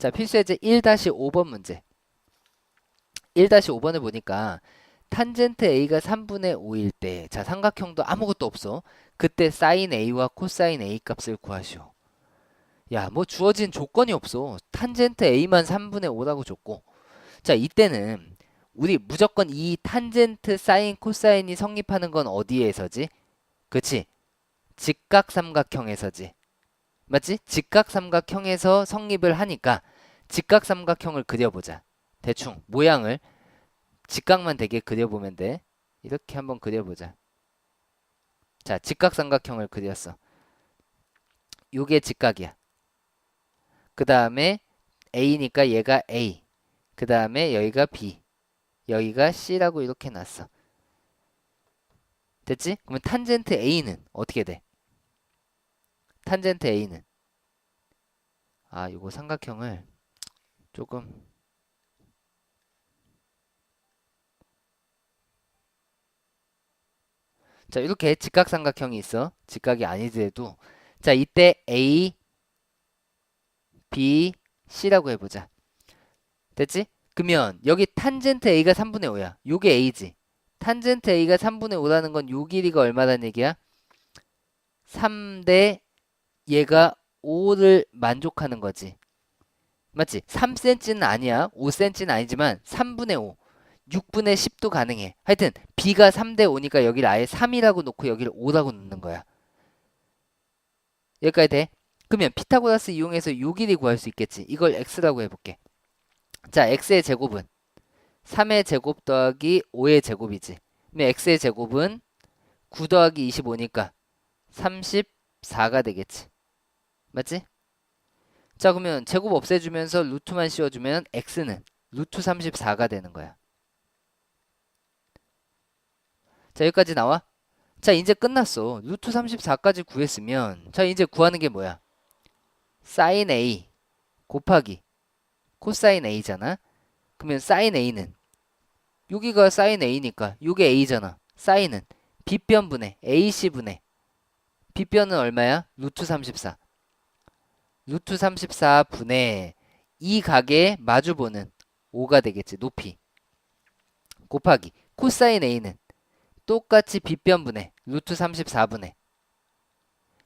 자, 필수예제 1-5번 문제. 1-5번을 보니까 탄젠트 A가 3분의 5일 때, 자, 삼각형도 아무것도 없어. 그때 사인 A와 코사인 A 값을 구하시오. 야, 뭐 주어진 조건이 없어. 탄젠트 A만 3분의 5라고 줬고. 자, 이때는 우리 무조건 이 탄젠트 사인 코사인이 성립하는 건 어디에서지? 그치? 직각삼각형에서지. 맞지? 직각삼각형에서 성립을 하니까 직각삼각형을 그려보자. 대충 모양을 직각만 되게 그려보면 돼. 이렇게 한번 그려보자. 자, 직각삼각형을 그렸어. 요게 직각이야. 그 다음에 A니까 얘가 A. 그 다음에 여기가 B. 여기가 C라고 이렇게 놨어. 됐지? 그러면 탄젠트 A는 어떻게 돼? 탄젠트 A는 아, 요거 삼각형을 조금 자, 이렇게 직각삼각형이 있어. 직각이 아니더라도 자, 이때 A, B, C라고 해보자. 됐지? 그러면 여기 탄젠트 A가 3분의 5야. 요게 A지. 탄젠트 A가 3분의 5라는 건 요 길이가 얼마라는 얘기야? 3대 얘가 5를 만족하는 거지. 맞지? 3cm는 아니야. 5cm는 아니지만 3분의 5. 6분의 10도 가능해. 하여튼 b가 3대 5니까 여기를 아예 3이라고 놓고 여기를 5라고 넣는 거야. 여기까지 돼? 그러면 피타고라스 이용해서 요 길이 구할 수 있겠지. 이걸 x라고 해볼게. 자, x의 제곱은 3의 제곱 더하기 5의 제곱이지. 그러면 x의 제곱은 9 더하기 25니까 34가 되겠지. 맞지? 자, 그러면 제곱 없애주면서 루트만 씌워주면 x는 루트 34가 되는 거야. 자, 여기까지 나와? 자, 이제 끝났어. 루트 34까지 구했으면 자, 이제 구하는 게 뭐야? 사인 A 곱하기 코사인 A잖아. 그러면 사인 A는 여기가 사인 A니까 요게 A잖아. 사인은 빗변분의 AC분의 빗변은 얼마야? 루트 34. 루트 34분의 이 각의 마주보는 5가 되겠지. 높이. 곱하기 코사인 A는 똑같이 빗변분의 루트 34분의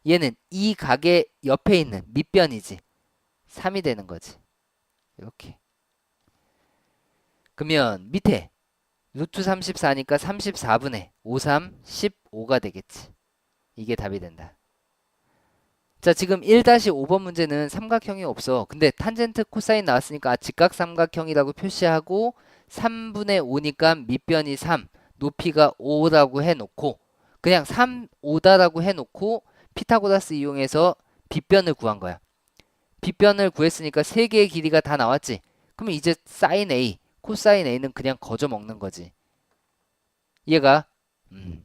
얘는 이 각의 옆에 있는 밑변이지. 3이 되는 거지. 이렇게. 그러면 밑에 루트 34니까 34분의 5, 3, 15가 되겠지. 이게 답이 된다. 자, 지금 1-5번 문제는 삼각형이 없어. 근데 탄젠트 코사인 나왔으니까 아, 직각삼각형이라고 표시하고 3분의 5니까 밑변이 3, 높이가 5라고 해놓고 그냥 3, 5다라고 해놓고 피타고라스 이용해서 빗변을 구한 거야. 빗변을 구했으니까 세 개의 길이가 다 나왔지. 그러면 이제 사인 A, 코사인 A는 그냥 거저 먹는 거지. 얘가 음,